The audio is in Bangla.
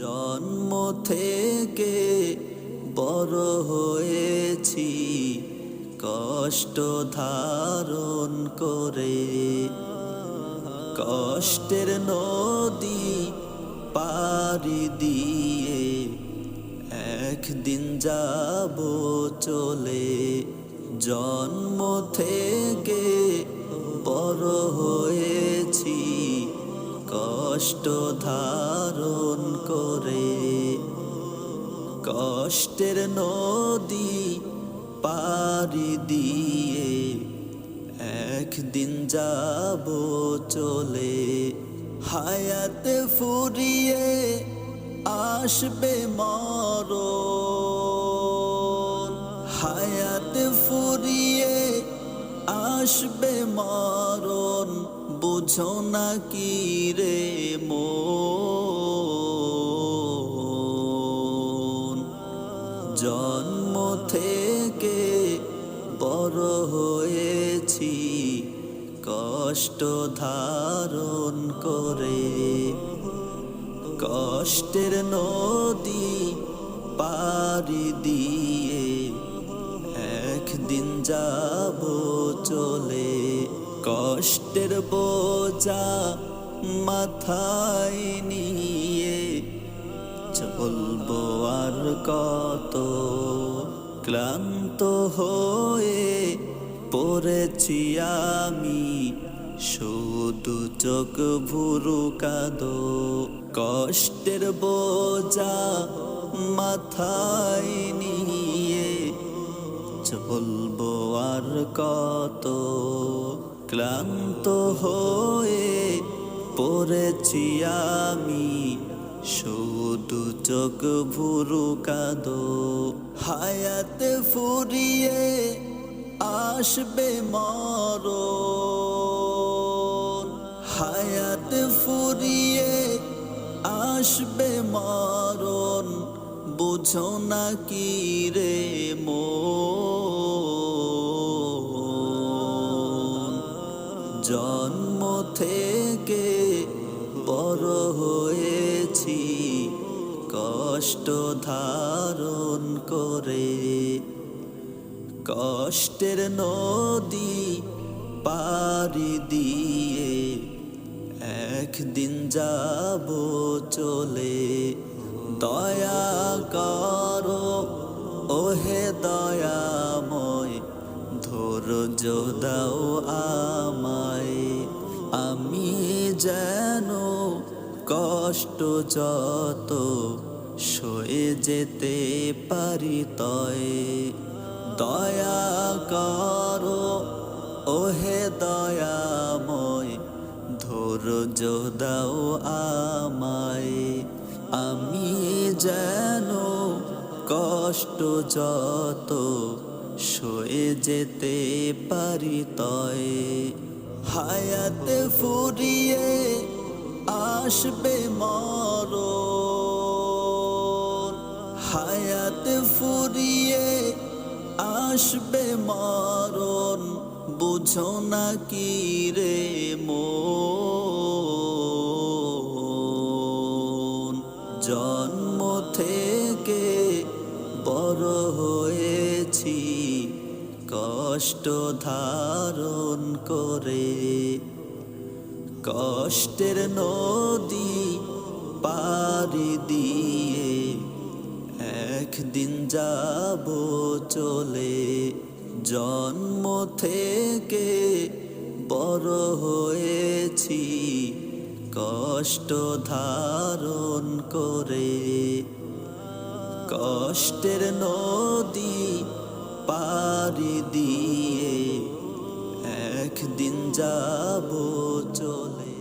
জন্ম থেকে বড় হয়েছি, কষ্ট ধারণ করে। কষ্টের নদী পারি দিয়ে একদিন যাব চলে। জন্ম থেকে বড় হয়েছি, কষ্ট ধার করে। কষ্টের নদী পারি দিয়ে একদিন যাব চলে। হায়াতে ফুরিয়ে আসবে মর হায়াতে ফুরিয়ে আসবে মরণ, বুঝো না কি রে মন। জন্ম থেকে বড় হয়েছি, কষ্ট ধারণ করে। কষ্টের নদী পারি দিয়ে একদিন যাব চলে। কষ্টের বোঝা মাথায় নিয়ে কত ক্লান্ত হয়ে পড়েছি আমি। শুধু চোখ ভুরু কাদো, কষ্টের বোঝা মাথায় নিয়ে। চলবো আর কত ক্লান্ত হয়ে পড়েছি আমি। শুধু চোখ ভুরু কাদো। হায়াতে ফুরিয়ে আসবে মর হায়াতে ফুরিয়ে আসবে মরণ। বুঝো না কি রে মো জন্ম থেকে বড় হয়েছি, কষ্ট ধারণ করে। কষ্টের নদী পারি দিয়ে একদিন যাব চলে। দয়া করো, ওহে দয়াময়, ধৈর্য দাও আমায়। আমি যেন কষ্ট যত সয়ে যেতে পারি তয়। দয়া করো, ওহে দয়াময়, ধৈর্য দাও আমায়। আমি যেন কষ্ট যত সয়ে যেতে পারি তয়। হায়াতে ফুরিয়ে আসবে মর হায়াতে ফুরিয়ে আসবে মরণ, বুঝো না কি রে মন। জন্ম থেকে বড় হয়েছি। কষ্ট ধারণ করে। কষ্টের নদী পারি দিয়ে একদিন যাব চলে। জন্ম থেকে বড় হয়েছি, কষ্ট ধারণ করে। কষ্টের নদী পারি দিয়ে একদিন যাব চলে।